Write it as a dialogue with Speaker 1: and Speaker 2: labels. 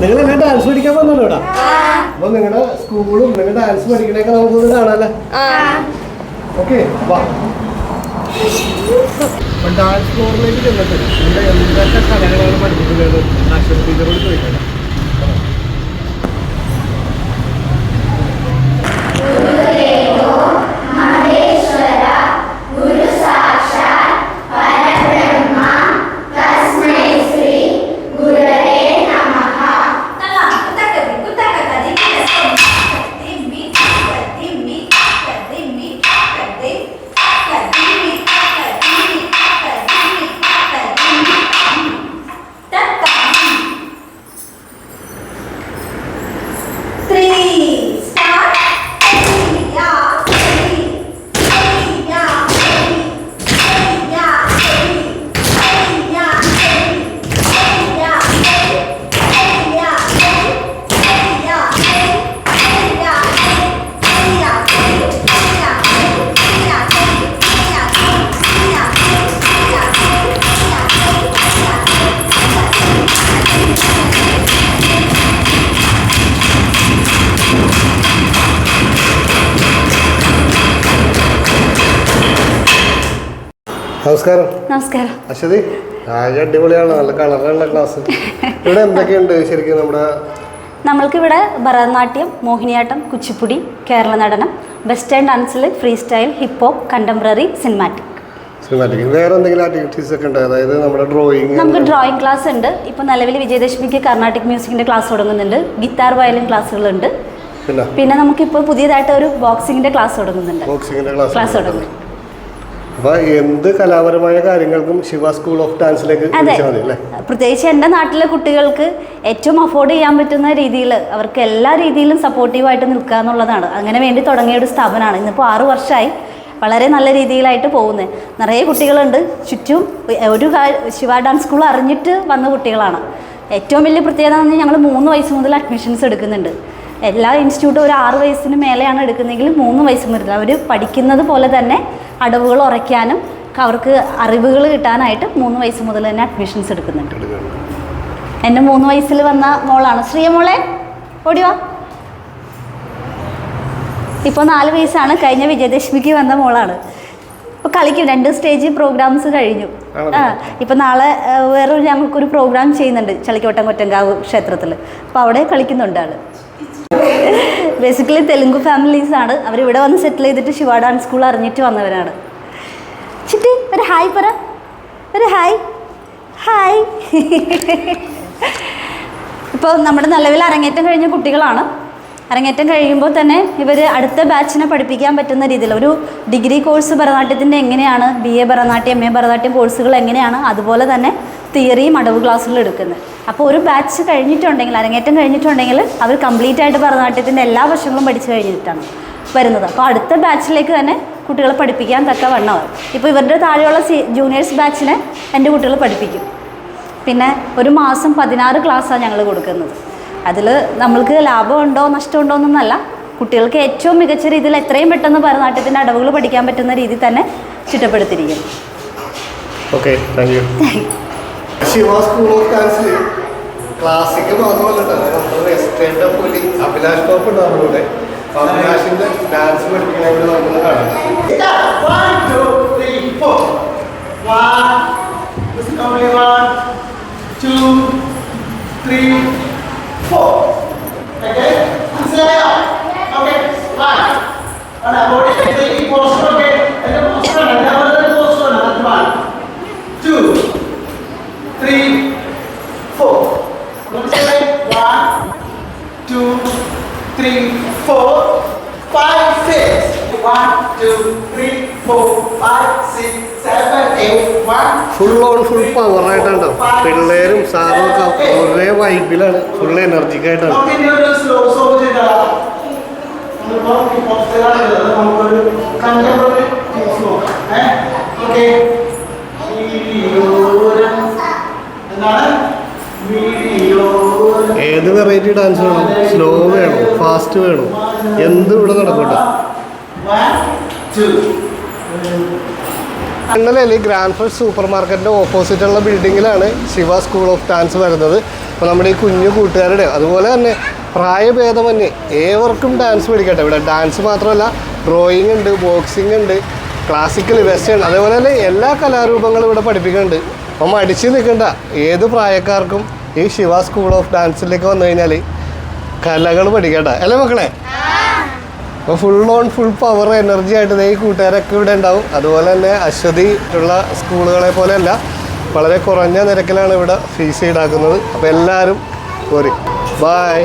Speaker 1: നിങ്ങൾ എന്നെ ഡാൻസ് പഠിക്കാൻ വന്നല്ലോ ഇവിടെ അപ്പൊ നിങ്ങളുടെ സ്കൂളും നിങ്ങളുടെ ഡാൻസ് പഠിക്കണേക്കെ നമുക്കൊന്ന് കാണാല്ലേ? ഓക്കെ വാ. ഡാൻസ് ഫ്ലോറിലേക്ക് ചെന്നിട്ട് നിങ്ങളുടെ എന്തൊക്കെ കലകളാണ് പഠിപ്പിക്കുന്നത്? അക്ഷര ടീച്ചറോട് ചോദിക്കണം
Speaker 2: നമസ്കാരം.
Speaker 1: നമസ്കാരം.
Speaker 2: അശ്വതി അടിപൊളിയാണ് നല്ല കളറുള്ള ക്ലാസ് ഇവിടെ എന്തൊക്കെയുണ്ട് ശരിക്കും നമ്മുടെ
Speaker 1: നമ്മൾക്കിവിടെ Bharatanatyam Mohiniyattam Kuchipudi Kerala Natanam western ഡാൻസിൽ free style hip hop contemporary cinematic
Speaker 2: cinematic വേറെ എന്തെങ്കിലും ആക്ടിവിറ്റീസ് ഒക്കെ ഉണ്ട്? അതായത് നമ്മുടെ ഡ്രോയിങ്
Speaker 1: നമുക്ക് ഡ്രോയിങ് ക്ലാസ് ഉണ്ട്. ഇപ്പോൾ നിലവിൽ വിജയദശമിക്ക് കർണാട്ടിക് മ്യൂസിക്കിന്റെ ക്ലാസ് തുടങ്ങുന്നുണ്ട്. ഗിത്താർ വയലിൻ ക്ലാസ്സുകളുണ്ട്
Speaker 2: പിന്നെ?
Speaker 1: നമുക്ക് നമുക്കിപ്പോൾ പുതിയതായിട്ട് ഒരു ബോക്സിംഗിന്റെ ക്ലാസ് തുടങ്ങുന്നുണ്ട്.
Speaker 2: ബോക്സിംഗിന്റെ
Speaker 1: ക്ലാസ്
Speaker 2: ക്ലാസ്
Speaker 1: തുടങ്ങും.
Speaker 2: അപ്പൊ എന്ത് കലാപരമായ കാര്യങ്ങൾക്കും ശിവ സ്കൂൾ ഓഫ് ഡാൻസിലേക്ക്
Speaker 1: അതെ. പ്രത്യേകിച്ച് എന്റെ നാട്ടിലെ കുട്ടികൾക്ക് ഏറ്റവും അഫോർഡ് ചെയ്യാൻ പറ്റുന്ന രീതിയിൽ അവർക്ക് എല്ലാ രീതിയിലും സപ്പോർട്ടീവായിട്ട് നിൽക്കുക എന്നുള്ളതാണ്. അങ്ങനെ വേണ്ടി തുടങ്ങിയ ഒരു സ്ഥാപനമാണ്. ഇന്നിപ്പോൾ ആറു വർഷമായി വളരെ നല്ല രീതിയിലായിട്ട് പോകുന്നത് നിറയെ കുട്ടികളുണ്ട്. ചുറ്റും ഒരു ശിവ ഡാൻസ് സ്കൂൾ അറിഞ്ഞിട്ട് വന്ന കുട്ടികളാണ്. ഏറ്റവും വലിയ പ്രത്യേകത എന്ന് പറഞ്ഞാൽ ഞങ്ങൾ മൂന്ന് വയസ്സ് മുതൽ അഡ്മിഷൻസ് എടുക്കുന്നുണ്ട്. എല്ലാ ഇൻസ്റ്റിറ്റ്യൂട്ടും ഒരു ആറ് വയസ്സിന് മേലെയാണ് എടുക്കുന്നതെങ്കിൽ മൂന്ന് വയസ്സ് മുതൽ അവർ പഠിക്കുന്നത് പോലെ തന്നെ അടവുകൾ ഉറയ്ക്കാനും അവർക്ക് അറിവുകൾ കിട്ടാനായിട്ട് മൂന്ന് വയസ്സ് മുതൽ തന്നെ അഡ്മിഷൻസ് എടുക്കുന്നുണ്ട്. എന്റെ മൂന്ന് വയസ്സിൽ വന്ന മോളാണ്. ശ്രീയ മോളെ ഓടിയോ ഇപ്പോൾ നാല് വയസ്സാണ്. കഴിഞ്ഞ വിജയദശമിക്ക് വന്ന മോളാണ്. ഇപ്പോൾ കളിക്കും. രണ്ട് സ്റ്റേജ് പ്രോഗ്രാംസ് കഴിഞ്ഞു? ആ ഇപ്പം നാളെ വേറൊരു ഞങ്ങൾക്കൊരു പ്രോഗ്രാം ചെയ്യുന്നുണ്ട്. ചളിക്കോട്ടം കൊറ്റങ്കാവ് ക്ഷേത്രത്തിൽ അപ്പോൾ അവിടെ കളിക്കുന്നുണ്ട് ആൾ. ബേസിക്കലി തെലുങ്ക് ഫാമിലീസ് ആണ്. അവരിവിടെ വന്ന് സെറ്റിൽ ചെയ്തിട്ട് ശിവ ഡാൻസ് സ്കൂൾ അറിഞ്ഞിട്ട് വന്നവരാണ്. ചിട്ടി ഒരു ഹായ് പറ. ഒരു ഹായ് ഹായ് ഇപ്പോൾ നമ്മുടെ നിലവിൽ അരങ്ങേറ്റം കഴിഞ്ഞ കുട്ടികളാണ്. അരങ്ങേറ്റം കഴിയുമ്പോൾ തന്നെ ഇവർ അടുത്ത ബാച്ചിനെ പഠിപ്പിക്കാൻ പറ്റുന്ന രീതിയിൽ ഒരു ഡിഗ്രി കോഴ്സ് ഭരതനാട്യത്തിന്റെ എങ്ങനെയാണ്? B A Bharatanatyam M A Bharatanatyam കോഴ്സുകൾ എങ്ങനെയാണ്? അതുപോലെ തന്നെ തിയറിയും അടവ് ക്ലാസ്സുകൾ എടുക്കുന്നത്. അപ്പോൾ ഒരു ബാച്ച് കഴിഞ്ഞിട്ടുണ്ടെങ്കിൽ അരങ്ങേറ്റം കഴിഞ്ഞിട്ടുണ്ടെങ്കിൽ അവർ കംപ്ലീറ്റ് ആയിട്ട് ഭരതനാട്യത്തിന്റെ എല്ലാ വശങ്ങളും പഠിച്ചു കഴിഞ്ഞിട്ടാണ് വരുന്നത്. അപ്പോൾ അടുത്ത ബാച്ചിലേക്ക് തന്നെ കുട്ടികളെ പഠിപ്പിക്കാൻ തക്ക വണ്ണവർ. ഇപ്പോൾ ഇവരുടെ താഴെയുള്ള സി ജൂനിയേഴ്സ് ബാച്ചിനെ എന്റെ കുട്ടികൾ പഠിപ്പിക്കും. പിന്നെ ഒരു മാസം പതിനാറ് ക്ലാസ്സാണ് ഞങ്ങൾ കൊടുക്കുന്നത്. അതിൽ നമ്മൾക്ക് ലാഭമുണ്ടോ നഷ്ടമുണ്ടോ എന്നൊന്നല്ല. കുട്ടികൾക്ക് ഏറ്റവും മികച്ച രീതിയിൽ എത്രയും പെട്ടെന്ന് ഭരതനാട്യത്തിന്റെ അടവുകൾ പഠിക്കാൻ പറ്റുന്ന രീതിയിൽ തന്നെ ചിട്ടപ്പെടുത്തിയിരിക്കും
Speaker 2: okay thank you Shiva school of ഡാൻസിൽ classical മാത്രമല്ല പുലി അഭിലാഷ് ടോപ്പ് ഉണ്ട് നമ്മുടെ കൂടെ അഭിലാഷിന്റെ ഡാൻസ് പഠിക്കണേ ഇവിടെ നമുക്കൊന്ന് കാണാം.
Speaker 3: One, two, three, four. One, this two, three, four. Okay? Say up. Okay, one. And about it, three, post, okay? And the post one, and the other post one, and one, two, three, four. Let's say one, two, three, four, five, six. One, two, three, four, five, six, seven, eight, one.
Speaker 2: Full on full പവറായിട്ടാണ് പിള്ളേരും സാറും ഒക്കെ ഒരേ വൈബിലാണ് full energetic ആയിട്ടാണ്.
Speaker 3: നമുക്ക് ഒരു slow song ചെയ്താലോ നമ്മളിപ്പോ ഹിപ്പ് ചെയ്താൽ നമുക്കൊരു കണ്ടംപററി നോക്കാം ഏഹ് ഓക്കെ എന്താണ് വീഡിയോരം
Speaker 2: ഏത് വെറൈറ്റി ഡാൻസ് വേണം? സ്ലോ വേണോ? ഫാസ്റ്റ് വേണോ? എന്ത് ഇവിടെ നടക്കട്ടെ?
Speaker 3: അങ്ങനെ
Speaker 2: അല്ലെങ്കിൽ ഗ്രാൻഡ് ഫസ്റ്റ് സൂപ്പർ മാർക്കറ്റിന്റെ ഓപ്പോസിറ്റുള്ള ബിൽഡിങ്ങിലാണ് ശിവ സ്കൂൾ ഓഫ് ഡാൻസ് വരുന്നത്. അപ്പോൾ നമ്മുടെ ഈ കുഞ്ഞു കൂട്ടുകാരുടെ അതുപോലെ തന്നെ പ്രായഭേദമന്യേ ഏവർക്കും ഡാൻസ് പഠിക്കട്ടെ ഇവിടെ ഡാൻസ് മാത്രമല്ല ഡ്രോയിങ് ഉണ്ട് ബോക്സിംഗ് ഉണ്ട് ക്ലാസിക്കൽ വെസ്റ്റേൺ അതേപോലെ തന്നെ എല്ലാ കലാരൂപങ്ങളും ഇവിടെ പഠിപ്പിക്കുന്നുണ്ട്. അപ്പം അടിച്ച് നിൽക്കണ്ട. ഏത് പ്രായക്കാർക്കും ഈ ശിവ സ്കൂൾ ഓഫ് ഡാൻസിലേക്ക് വന്നു കഴിഞ്ഞാൽ കലകൾ പഠിക്കട്ടെ. അല്ലേ മക്കളെ? Full on full power energy ആയിട്ട് ഈ കൂട്ടുകാരൊക്കെ ഇവിടെ ഉണ്ടാവും. അതുപോലെ തന്നെ അശ്വതി ഉള്ള സ്കൂളുകളെ പോലെയല്ല വളരെ കുറഞ്ഞ നിരക്കിലാണ് ഇവിടെ ഫീസ് ഈടാക്കുന്നത്. അപ്പോൾ എല്ലാവരും പോരി. ബായ്